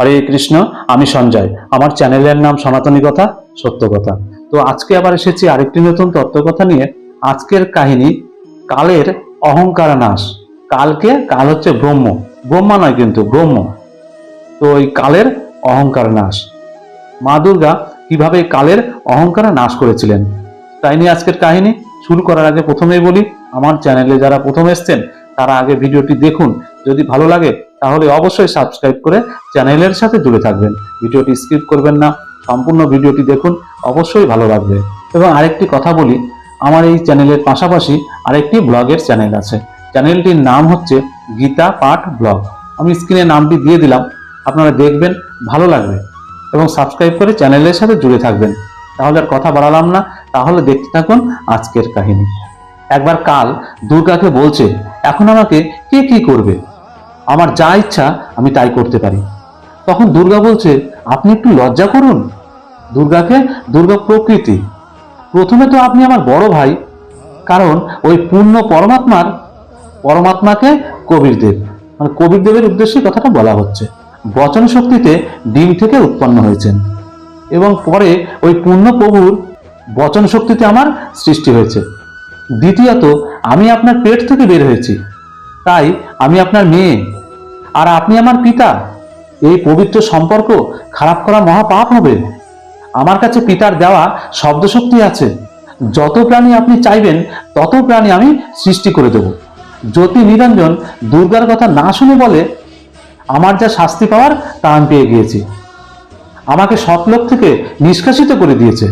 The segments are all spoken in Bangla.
হরে কৃষ্ণ, আমি সঞ্জয়। আমার চ্যানেলের নাম সনাতনী কথা, সত্য কথা। তো আজকে আবার এসেছি আরেকটি নতুন তত্ত্বকথা নিয়ে। আজকের কাহিনী, কালের অহংকার নাশ। কালকে, কাল হচ্ছে ব্রহ্ম। ব্রহ্মা নয় কিন্তু, ব্রহ্ম। তো ওই কালের অহংকার নাশ। মা দুর্গা কীভাবে কালের অহংকার নাশ করেছিলেন? তাই নিয়ে আজকের কাহিনী শুরু করার আগে প্রথমেই বলি, আমার চ্যানেলে যারা প্রথম এসছেন, তারা আগে ভিডিওটি দেখুন। যদি ভালো লাগে তাহলে অবশ্যই সাবস্ক্রাইব করে চ্যানেলের সাথে জুড়ে থাকবেন। ভিডিওটি স্কিপ করবেন না, সম্পূর্ণ ভিডিওটি দেখুন, অবশ্যই ভালো লাগবে। এবং আরেকটি কথা বলি, আমার এই চ্যানেলের পাশাপাশি আরেকটি ব্লগের চ্যানেল আছে। চ্যানেলটির নাম হচ্ছে গীতা পাঠ ব্লগ আমি স্ক্রিনে নামটি দিয়ে দিলাম, আপনারা দেখবেন, ভালো লাগবে। এবং সাবস্ক্রাইব করে চ্যানেলের সাথে জুড়ে থাকবেন। তাহলে আর কথা বাড়ালাম না, তাহলে দেখতে থাকুন আজকের কাহিনী। একবার কাল দুর্গাকে বলছে, এখন আমাকে কে কি করবে? আমার যা ইচ্ছা আমি তাই করতে পারি। তখন দুর্গা বলছে, আপনি একটু লজ্জা করুন। দুর্গাকে দুর্গা প্রকৃতি। প্রথমে তো আপনি আমার বড় ভাই। কারণ ওই পূর্ণ পরমাত্মার, পরমাত্মাকে কবিরদেব। মানে কবিরদেবের উদ্দেশ্যে কথাটা বলা হচ্ছে। বচন শক্তিতে ডিম থেকে উৎপন্ন হয়েছেন। এবং পরে ওই পূর্ণ প্রভুর বচন শক্তিতে আমার সৃষ্টি হয়েছে। দ্বিতীয়ত, আমি আপনার পেট থেকে বের হয়েছি। তাই আমি আপনার মেয়ে। আর আপনি আমার পিতা। এই পবিত্র সম্পর্ক খারাপ করা মহাপাপ হবে। আমার কাছে পিতার দেওয়া শব্দশক্তি আছে। যত প্রাণী আপনি চাইবেন, তত প্রাণী আমি সৃষ্টি করে দেব। জ্যোতি নিরঞ্জন দুর্গার কথা না শুনে বলে, আমার যা শাস্তি পাওয়ার তা আমি পেয়ে গিয়েছি। আমাকে সতলোক থেকে নিষ্কাশিত করে দিয়েছে।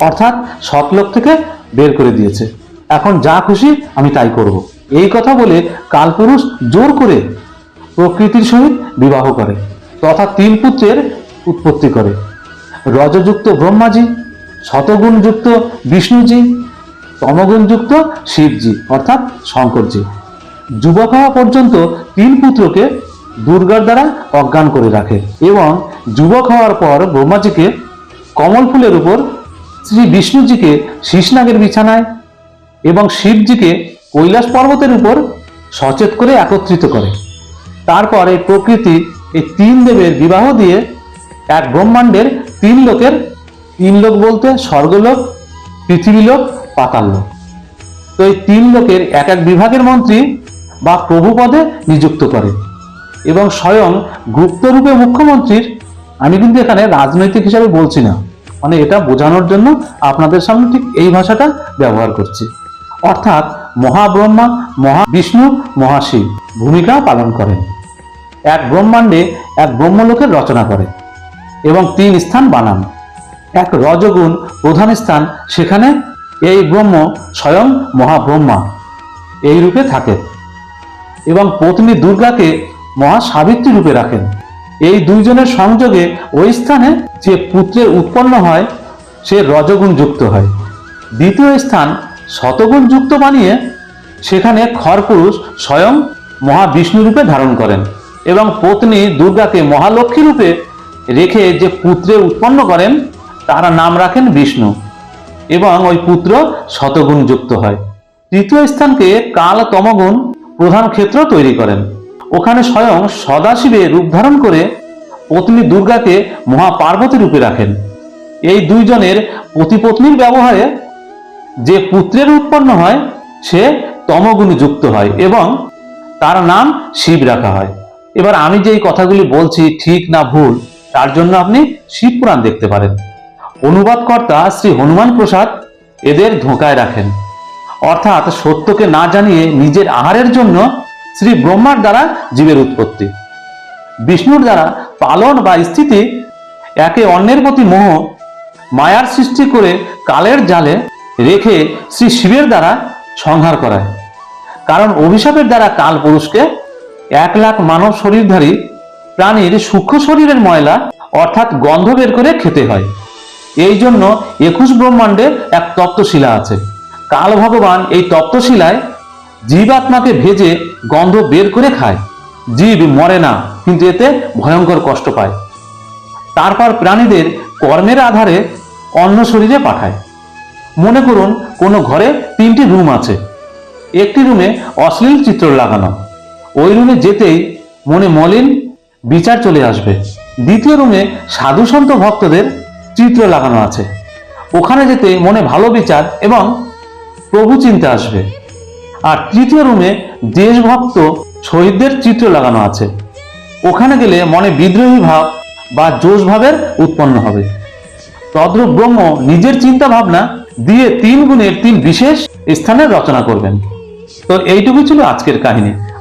অর্থাৎ সতলোক থেকে বের করে দিয়েছে। এখন যা খুশি আমি তাই করব। এই কথা বলে কালপুরুষ জোর করে প্রকৃতির সহিত বিবাহ করে, তথা তিন পুত্রের উৎপত্তি করে। রজযুক্ত ব্রহ্মাজি, শতগুণযুক্ত বিষ্ণুজি, তমগুণযুক্ত শিবজি, অর্থাৎ শঙ্করজি। যুবক হওয়া পর্যন্ত তিন পুত্রকে দুর্গার দ্বারা অজ্ঞান করে রাখে এবং যুবক হওয়ার পর ব্রহ্মাজিকে কমল ফুলের উপর, শ্রী বিষ্ণুজিকে শীষনাগের বিছানায় এবং শিবজিকে কৈলাস পর্বতের উপর সচেত করে একত্রিত করে। তারপর প্রকৃতি এই তিন দেবের বিবাহ দিয়ে এক ব্রহ্মাণ্ডের তিন লোকের তিন লোক বলতে স্বর্গলোক, পৃথিবীলোক পাতাল লোক তো এই তিন লোকের এক এক বিভাগের মন্ত্রী বা প্রভু পদে নিযুক্ত করে। এবং স্বয়ং গুপ্তরূপে মুখ্যমন্ত্রীর, আমি কিন্তু এখানে রাজনৈতিক হিসাবে বলছি না। মানে এটা বোঝানোর জন্য আপনাদের সামনে ঠিক এই ভাষাটা ব্যবহার করছি। অর্থাৎ মহাব্রহ্মা, মহাবিষ্ণু, মহাশিব ভূমিকা পালন করেন। এক ব্রহ্মাণ্ডে এক ব্রহ্মলোকের রচনা করে এবং তিন স্থান বানান। এক রজগুণ প্রধান স্থান, সেখানে এই ব্রহ্ম স্বয়ং মহাব্রহ্মা এই রূপে থাকে এবং পত্নী দুর্গাকে মহাসাবিত্রী রূপে রাখেন। এই দুইজনের সংযোগে ওই স্থানে যে পুত্রের উৎপন্ন হয়, সে রজগুণ যুক্ত হয়। দ্বিতীয় স্থান শতগুণ যুক্ত বানিয়ে সেখানে খরপুরুষ স্বয়ং মহাবিষ্ণু রূপে ধারণ করেন। এবং পত্নী দুর্গাকে মহালক্ষ্মী রূপে রেখে যে পুত্রের উৎপন্ন করেন তারা নাম রাখেন বিষ্ণু এবং ওই পুত্র শতগুণ যুক্ত হয়। তৃতীয় স্থানকে কাল তমগুণ প্রধান ক্ষেত্র তৈরি করেন। ওখানে স্বয়ং সদাশিবে রূপ ধারণ করে পত্নী দুর্গাকে মহাপার্বতী রূপে রাখেন। এই দুইজনের পতিপত্নীর ব্যবহারে যে পুত্রের উৎপন্ন হয়, সে তমগুণে যুক্ত হয় এবং তার নাম শিব রাখা হয়। এবার আমি যে এই কথাগুলি বলছি ঠিক না ভুল, তার জন্য আপনি শিবপুরাণ দেখতে পারেন। অনুবাদকর্তা শ্রী হনুমান প্রসাদ এদের ধোঁকায় রাখেন। অর্থাৎ সত্যকে না জানিয়ে নিজের আহারের জন্য শ্রী ব্রহ্মার দ্বারা জীবের উৎপত্তি। বিষ্ণুর দ্বারা পালন বা স্থিতি একে অন্যের প্রতি মোহ, মায়ার সৃষ্টি করে কালের জালে রেখে শ্রী শিবের দ্বারা সংহার করায়। কারণ অভিশাপের দ্বারা কাল পুরুষকে এক লাখ মানব শরীরধারী প্রাণীর সূক্ষ্ম শরীরের ময়লা, অর্থাৎ গন্ধ বের করে খেতে হয়। এই জন্য একুশ ব্রহ্মাণ্ডে এক তপ্তশিলা আছে। কাল ভগবান এই তপ্তশিলায় জীবাত্মাকে ভেজে গন্ধ বের করে খায়। জীব মরে না, কিন্তু এতে ভয়ঙ্কর কষ্ট পায়। তারপর প্রাণীদের কর্মের আধারে অন্য শরীরে পাঠায়। মনে করুন, কোনো ঘরে তিনটি রুম আছে। একটি রুমে অশ্লীল চিত্র লাগানো। ওই রুমে যেতেই মনে মলিন বিচার চলে আসবে। দ্বিতীয় রুমে সাধু সন্ত ভক্তদের চিত্র লাগানো আছে। ওখানে যেতে মনে ভালো বিচার এবং প্রভু চিন্তা আসবে। আর তৃতীয় রুমে দেশভক্ত শহীদদের চিত্র লাগানো আছে। ওখানে গেলে মনে বিদ্রোহী ভাব বা জোশ ভাবের উৎপন্ন হবে। তদ্রূপ ব্রহ্ম নিজের চিন্তা ভাবনা দিয়ে তিন গুণের তিন বিশেষ স্থানের রচনা করবেন। তো এইটুকু ছিল আজকের কাহিনী।